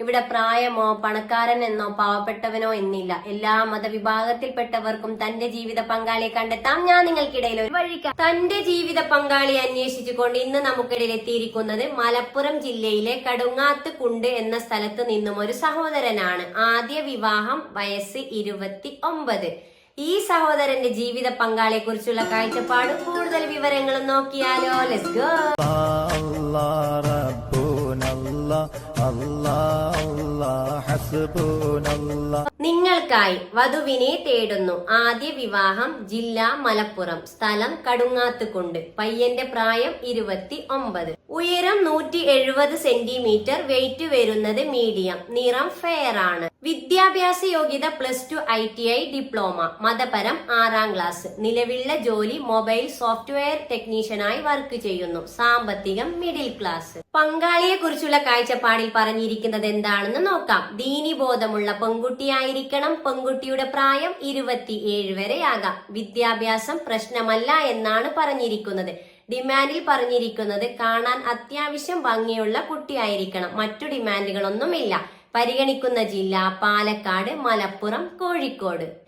ഇവിടെ പ്രായമോ പണക്കാരൻ എന്നോ പാവപ്പെട്ടവനോ എന്നില്ല. എല്ലാ മതവിഭാഗത്തിൽപ്പെട്ടവർക്കും തന്റെ ജീവിത പങ്കാളിയെ കണ്ടെത്താം. ഞാൻ നിങ്ങൾക്കിടയിൽ ഒരു വഴിക്കാം തന്റെ ജീവിത പങ്കാളിയെ അന്വേഷിച്ചുകൊണ്ട് ഇന്ന് നമുക്കിടയിൽ എത്തിയിരിക്കുന്നത് മലപ്പുറം ജില്ലയിലെ കടുങ്ങാത്ത് കുണ്ട് എന്ന സ്ഥലത്ത് നിന്നും ഒരു സഹോദരനാണ്. ആദ്യ വിവാഹം വയസ്സ് ഇരുപത്തി ഒമ്പത് ഈ സഹോദരന്റെ ജീവിത പങ്കാളിയെ കുറിച്ചുള്ള കാഴ്ചപ്പാട് കൂടുതൽ വിവരങ്ങളും നോക്കിയാലോ. ലെസ് ഗോ നിങ്ങൾക്കായി വധുവിനെ തേടുന്നു. ആദ്യ വിവാഹം ജില്ല മലപ്പുറം. സ്ഥലം കടുങ്ങാത്തുകൊണ്ട്. പയ്യന്റെ പ്രായം ഇരുപത്തി ഒമ്പത് ഉയരം നൂറ്റി എഴുപത് സെന്റിമീറ്റർ. വെയിറ്റ് വരുന്നത് മീഡിയം. നിറം ഫെയർ ആണ് വിദ്യാഭ്യാസ യോഗ്യത plus two I T I diploma. മതപരം ആറാം ക്ലാസ്. നിലവിലുള്ള ജോലി മൊബൈൽ സോഫ്റ്റ്വെയർ ടെക്നീഷ്യനായി വർക്ക് ചെയ്യുന്നു. സാമ്പത്തികം മിഡിൽ ക്ലാസ്. പങ്കാളിയെ കുറിച്ചുള്ള കാഴ്ചപ്പാടിൽ പറഞ്ഞിരിക്കുന്നത് എന്താണെന്ന് നോക്കാം. ദീനിബോധമുള്ള പെൺകുട്ടിയായിരിക്കണം. പെൺകുട്ടിയുടെ പ്രായം ഇരുപത്തിയേഴ് വരെയാകാം. വിദ്യാഭ്യാസം പ്രശ്നമല്ല എന്നാണ് പറഞ്ഞിരിക്കുന്നത്. ഡിമാൻഡിൽ പറഞ്ഞിരിക്കുന്നത് കാണാൻ അത്യാവശ്യം ഭംഗിയുള്ള കുട്ടിയായിരിക്കണം. മറ്റു ഡിമാൻഡുകളൊന്നുമില്ല. പരിഗണിക്കുന്ന ജില്ല പാലക്കാട് മലപ്പുറം കോഴിക്കോട്.